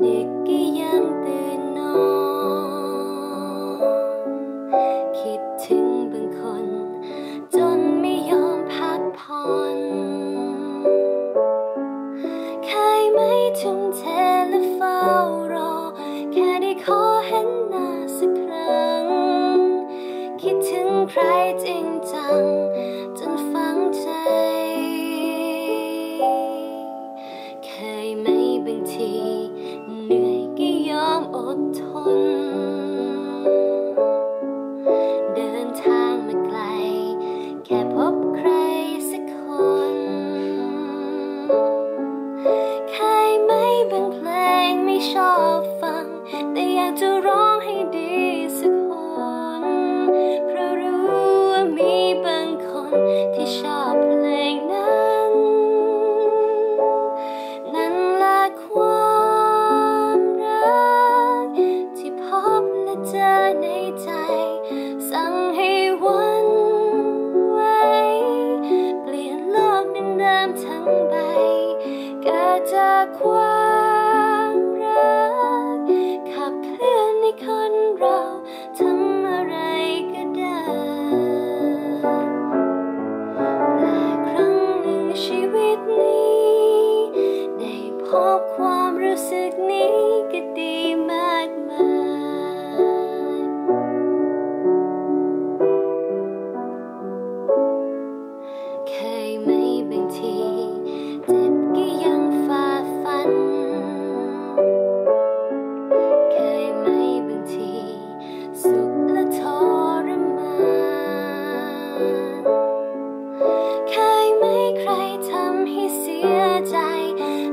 Nick. ในใจ สั่งให้วันไว้ เปลี่ยนโลกเดิมทั้งใบเกิดจากความ เสียใจ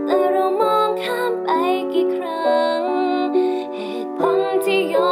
แต่เรามองข้ามไปกี่ครั้ง เหตุผลที่ยอม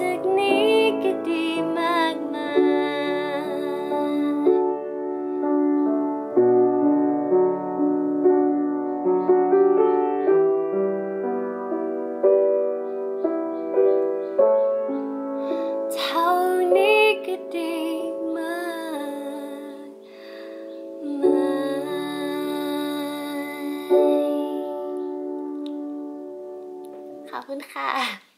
สักนิดก็ดีมากมายเท่านี้ก็ดีมากมายขอบคุณค่ะ